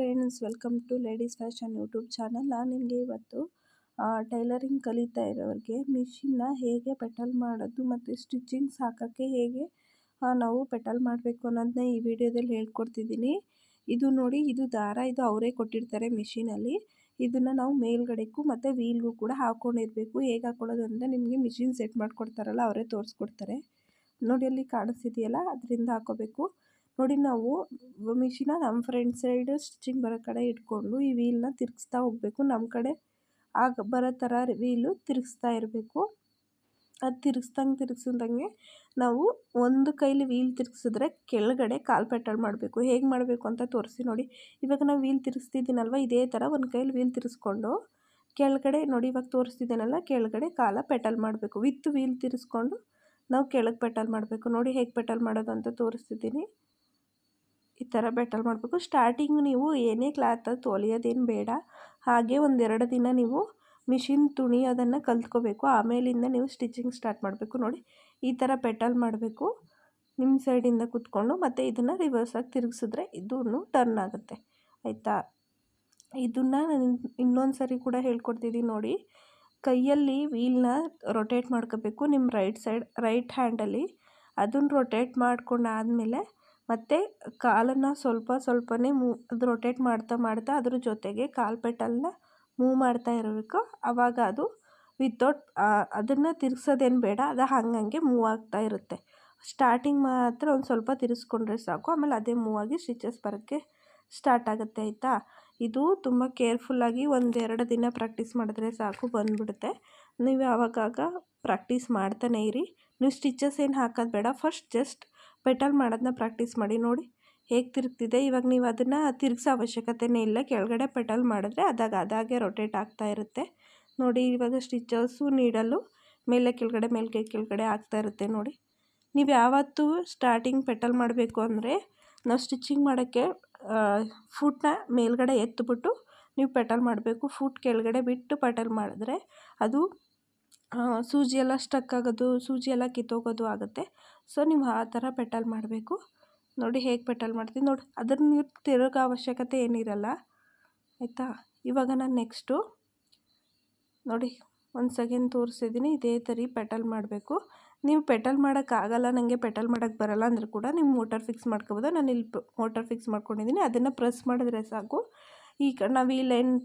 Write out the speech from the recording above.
Friends, welcome to ladies fashion YouTube channel. ನಾನು ನಿಮಗೆ ಇವತ್ತು ಟೈಲರಿಂಗ್ ಕಲಿತಾ ಇರೋರಿಗೆ ಮಿಷಿನ್ನ ಹೇಗೆ ಪೆಟಲ್ ಮಾಡೋದು ಮತ್ತು ಸ್ಟಿಚಿಂಗ್ಸ್ ಹಾಕೋಕ್ಕೆ ಹೇಗೆ ನಾವು ಪೆಟಲ್ ಮಾಡಬೇಕು ಅನ್ನೋದನ್ನ ಈ ವಿಡಿಯೋದಲ್ಲಿ ಹೇಳ್ಕೊಡ್ತಿದ್ದೀನಿ. ಇದು ನೋಡಿ, ಇದು ದಾರ, ಇದು ಅವರೇ ಕೊಟ್ಟಿರ್ತಾರೆ ಮಿಷಿನಲ್ಲಿ. ಇದನ್ನು ನಾವು ಮೇಲ್ಗಡೆಗೂ ಮತ್ತು ವೀಲ್ಗೂ ಕೂಡ ಹಾಕ್ಕೊಂಡಿರಬೇಕು ಹೇಗೆ ಹಾಕ್ಕೊಳ್ಳೋದು ಅಂದರೆ ನಿಮಗೆ ಮಿಷಿನ್ ಸೆಟ್ ಮಾಡಿಕೊಡ್ತಾರಲ್ಲ, ಅವರೇ ತೋರಿಸ್ಕೊಡ್ತಾರೆ. ನೋಡಿ, ಅಲ್ಲಿ ಕಾಣಿಸ್ತಿದೆಯಲ್ಲ, ಅದರಿಂದ ಹಾಕೋಬೇಕು. ನೋಡಿ ನಾವು ಮಿಷಿನ ನಮ್ಮ ಫ್ರಂಟ್ ಸೈಡ್ ಸ್ಟಿಚಿಂಗ್ ಬರೋ ಕಡೆ ಇಟ್ಕೊಂಡು ಈ ವೀಲ್ನ ತಿರುಗಿಸ್ತಾ ಹೋಗಬೇಕು. ನಮ್ಮ ಕಡೆ ಆಗ ಬರೋ ಥರ ವೀಲು ತಿರುಗಿಸ್ತಾ ಇರಬೇಕು. ಅದು ತಿರುಗಿಸ್ದಂಗೆ ತಿರುಗಿಸ್ದಂಗೆ ನಾವು ಒಂದು ಕೈಲಿ ವೀಲ್ ತಿರುಗಿಸಿದ್ರೆ ಕೆಳಗಡೆ ಕಾಲು ಪೆಟಲ್ ಮಾಡಬೇಕು. ಹೇಗೆ ಮಾಡಬೇಕು ಅಂತ ತೋರಿಸಿ ನೋಡಿ. ಇವಾಗ ನಾವು ವೀಲ್ ತಿರುಗಿಸ್ತಿದ್ದೀನಲ್ವ? ಇದೇ ಥರ ಒಂದು ಕೈಲಿ ವೀಲ್ ತಿರ್ಸ್ಕೊಂಡು ಕೆಳಗಡೆ ನೋಡಿ ಇವಾಗ ತೋರಿಸ್ತಿದ್ದೀನಲ್ಲ, ಕೆಳಗಡೆ ಕಾಲ ಪೆಟಲ್ ಮಾಡಬೇಕು. ವಿತ್ ವೀಲ್ ತಿರ್ಸ್ಕೊಂಡು ನಾವು ಕೆಳಗೆ ಪೆಟಲ್ ಮಾಡಬೇಕು. ನೋಡಿ ಹೇಗೆ ಪೆಟಲ್ ಮಾಡೋದು ಅಂತ ತೋರಿಸ್ತಿದ್ದೀನಿ. ಥರ ಬೆಟಲ್ ಮಾಡಬೇಕು. ಸ್ಟಾರ್ಟಿಂಗ್ ನೀವು ಏನೇ ಕ್ಲಾತ್ ತೊಲಿಯೋದೇನು ಬೇಡ. ಹಾಗೆ ಒಂದೆರಡು ದಿನ ನೀವು ಮಿಷಿನ್ ತುಣಿ ಅದನ್ನು ಕಲ್ತ್ಕೋಬೇಕು. ಆಮೇಲಿಂದ ನೀವು ಸ್ಟಿಚಿಂಗ್ ಸ್ಟಾರ್ಟ್ ಮಾಡಬೇಕು ನೋಡಿ. ಈ ಥರ ಪೆಟಲ್ ಮಾಡಬೇಕು. ನಿಮ್ಮ ಸೈಡಿಂದ ಕುತ್ಕೊಂಡು ಮತ್ತು ಇದನ್ನು ರಿವರ್ಸಾಗಿ ತಿರುಗಿಸಿದ್ರೆ ಇದೂ ಟರ್ನ್ ಆಗುತ್ತೆ. ಆಯಿತಾ? ಇದನ್ನು ನಾನು ಇನ್ನೊಂದು ಸರಿ ಕೂಡ ಹೇಳ್ಕೊಡ್ತಿದ್ದೀನಿ ನೋಡಿ. ಕೈಯಲ್ಲಿ ವೀಲ್ನ ರೊಟೇಟ್ ಮಾಡ್ಕೋಬೇಕು. ನಿಮ್ಮ ರೈಟ್ ಸೈಡ್ ರೈಟ್ ಹ್ಯಾಂಡಲ್ಲಿ ಅದನ್ನು ರೊಟೇಟ್ ಮಾಡ್ಕೊಂಡಾದಮೇಲೆ ಮತ್ತು ಕಾಲನ್ನು ಸ್ವಲ್ಪ ಸ್ವಲ್ಪನೇ ಮೂ, ಅದು ರೊಟೇಟ್ ಮಾಡ್ತಾ ಮಾಡ್ತಾ ಅದ್ರ ಜೊತೆಗೆ ಕಾಲು ಪೆಟಲ್ನ ಮೂವ್ ಮಾಡ್ತಾ ಇರಬೇಕು ಆವಾಗ ಅದು ವಿತೌಟ್ ಅದನ್ನು ತಿರ್ಗ್ಸೋದೇನು ಬೇಡ, ಅದು ಹಂಗಂಗೆ ಮೂವ್ ಆಗ್ತಾ ಇರುತ್ತೆ. ಸ್ಟಾರ್ಟಿಂಗ್ ಮಾತ್ರ ಒಂದು ಸ್ವಲ್ಪ ತಿರ್ಸ್ಕೊಂಡ್ರೆ ಸಾಕು, ಆಮೇಲೆ ಅದೇ ಮೂವ್ ಆಗಿ ಸ್ಟಿಚಸ್ ಬರೋಕ್ಕೆ ಸ್ಟಾರ್ಟ್ ಆಗುತ್ತೆ ಆಯಿತಾ? ಇದು ತುಂಬ ಕೇರ್ಫುಲ್ಲಾಗಿ ಒಂದೆರಡು ದಿನ ಪ್ರಾಕ್ಟೀಸ್ ಮಾಡಿದ್ರೆ ಸಾಕು ಬಂದುಬಿಡುತ್ತೆ. ನೀವು ಆವಾಗಾಗ ಪ್ರಾಕ್ಟೀಸ್ ಮಾಡ್ತಾನೇ ಇರಿ. ನೀವು ಸ್ಟಿಚಸ್ ಏನು ಹಾಕೋದು ಬೇಡ ಫಸ್ಟ್ ಜಸ್ಟ್ ಪೆಟಲ್ ಮಾಡೋದನ್ನ ಪ್ರಾಕ್ಟೀಸ್ ಮಾಡಿ ನೋಡಿ. ಹೇಗೆ ತಿರುಗ್ತಿದೆ? ಇವಾಗ ನೀವು ಅದನ್ನು ತಿರುಗಿಸೋ ಅವಶ್ಯಕತೆಯೇ ಇಲ್ಲ. ಕೆಳಗಡೆ ಪೆಟಲ್ ಮಾಡಿದ್ರೆ ಅದಾಗ ಅದಾಗೆ ರೊಟೇಟ್ ಆಗ್ತಾ ಇರುತ್ತೆ. ನೋಡಿ, ಇವಾಗ ಸ್ಟಿಚಸ್ಸು ನೀಡಲು ಮೇಲೆ ಕೆಳಗಡೆ ಮೇಲ್ಗೆ ಕೆಳಗಡೆ ಆಗ್ತಾ ಇರುತ್ತೆ ನೋಡಿ. ನೀವು ಯಾವತ್ತೂ ಸ್ಟಾರ್ಟಿಂಗ್ ಪೆಟಲ್ ಮಾಡಬೇಕು ಅಂದರೆ ನಾವು ಸ್ಟಿಚಿಂಗ್ ಮಾಡೋಕ್ಕೆ ಫುಟ್ನ ಮೇಲ್ಗಡೆ ಎತ್ತಿಬಿಟ್ಟು ನೀವು ಪೆಟಲ್ ಮಾಡಬೇಕು. ಫುಟ್ ಕೆಳಗಡೆ ಬಿಟ್ಟು ಪೆಟಲ್ ಮಾಡಿದ್ರೆ ಅದು ಸೂಜಿ ಎಲ್ಲ ಸ್ಟಕ್ ಆಗೋದು, ಸೂಜಿ ಎಲ್ಲ ಕಿತ್ತೋಗೋದು ಆಗುತ್ತೆ. ಸೊ ನೀವು ಆ ಥರ ಪೆಟಲ್ ಮಾಡಬೇಕು. ನೋಡಿ ಹೇಗೆ ಪೆಟಲ್ ಮಾಡ್ತೀನಿ. ನೋಡಿ ಅದನ್ನು ನೀವು ತಿರುಗೋ ಅವಶ್ಯಕತೆ ಏನಿರಲ್ಲ. ಆಯಿತಾ? ಇವಾಗ ನಾನು ನೆಕ್ಸ್ಟು ನೋಡಿ, ಒಂದು ಸೆಕೆಂಡ್ ತೋರಿಸಿದ್ದೀನಿ ಇದೇ ಥರ ಪೆಟಲ್ ಮಾಡಬೇಕು. ನೀವು ಪೆಟಲ್ ಮಾಡೋಕ್ಕಾಗಲ್ಲ ನನಗೆ ಪೆಟಲ್ ಮಾಡೋಕ್ಕೆ ಬರಲ್ಲ ಅಂದರೆ ಕೂಡ ನೀವು ಮೋಟರ್ ಫಿಕ್ಸ್ ಮಾಡ್ಕೋಬೋದು. ನಾನು ಇಲ್ಲಿ ಮೋಟರ್ ಫಿಕ್ಸ್ ಮಾಡ್ಕೊಂಡಿದ್ದೀನಿ ಅದನ್ನು ಪ್ರೆಸ್ ಮಾಡಿದ್ರೆ ಸಾಕು. ಈಗ ನಾವು ಈ ಲೈನ್